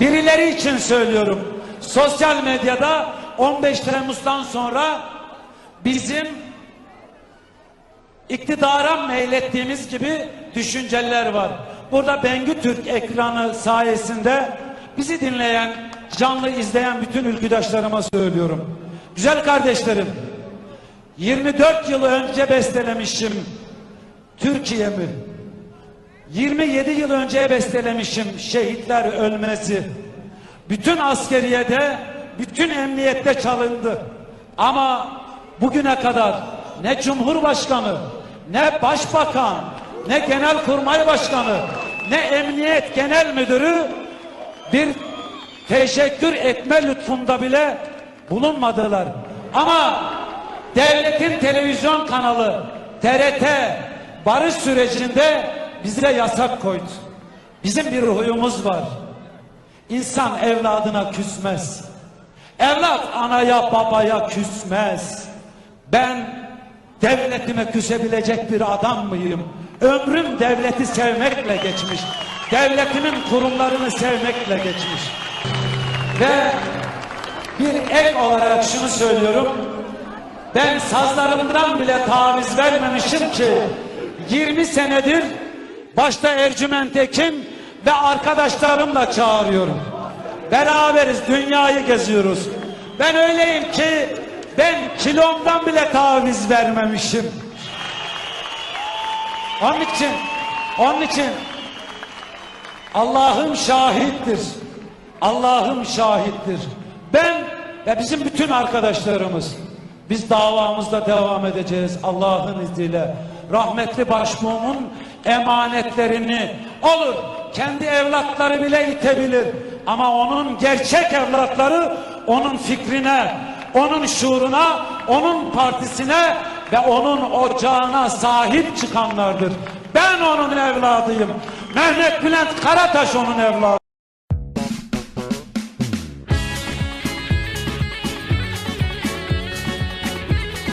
Birileri için söylüyorum. Sosyal medyada 15 Temmuz'dan sonra bizim iktidara meylettiğimiz gibi düşünceler var. Burada Bengü Türk ekranı sayesinde bizi dinleyen, canlı izleyen bütün ülküdaşlarıma söylüyorum. Güzel kardeşlerim, 24 yıl önce bestelemişim Türkiye'mi. 27 yıl önce bestelemişim şehitler ölmesi. Bütün askeriyede, bütün emniyette çalındı. Ama bugüne kadar ne Cumhurbaşkanı, ne Başbakan, ne Genelkurmay Başkanı, ne Emniyet Genel Müdürü bir teşekkür etme lütfunda bile bulunmadılar. Ama devletin televizyon kanalı TRT barış sürecinde bize yasak koydu. Bizim bir huyumuz var. İnsan evladına küsmez. Evlat anaya babaya küsmez. Ben devletime küsebilecek bir adam mıyım? Ömrüm devleti sevmekle geçmiş. Devletimin kurumlarını sevmekle geçmiş. Ve bir ek olarak şunu söylüyorum. Ben sazlarımdan bile taviz vermemişim ki 20 senedir başta Ercüment Ekin ve arkadaşlarımla çağırıyorum. Beraberiz dünyayı geziyoruz. Ben öyleyim ki ben kilomdan bile taviz vermemişim. Onun için onun için Allah'ım şahittir. Allah'ım şahittir. Ben ve bizim bütün arkadaşlarımız biz davamızda devam edeceğiz Allah'ın izniyle. Rahmetli başbuğumun emanetlerini olur kendi evlatları bile itebilir ama onun gerçek evlatları onun fikrine, onun şuuruna, onun partisine ve onun ocağına sahip çıkanlardır. Ben onun evladıyım. Mehmet Bülent Karataş onun evladı.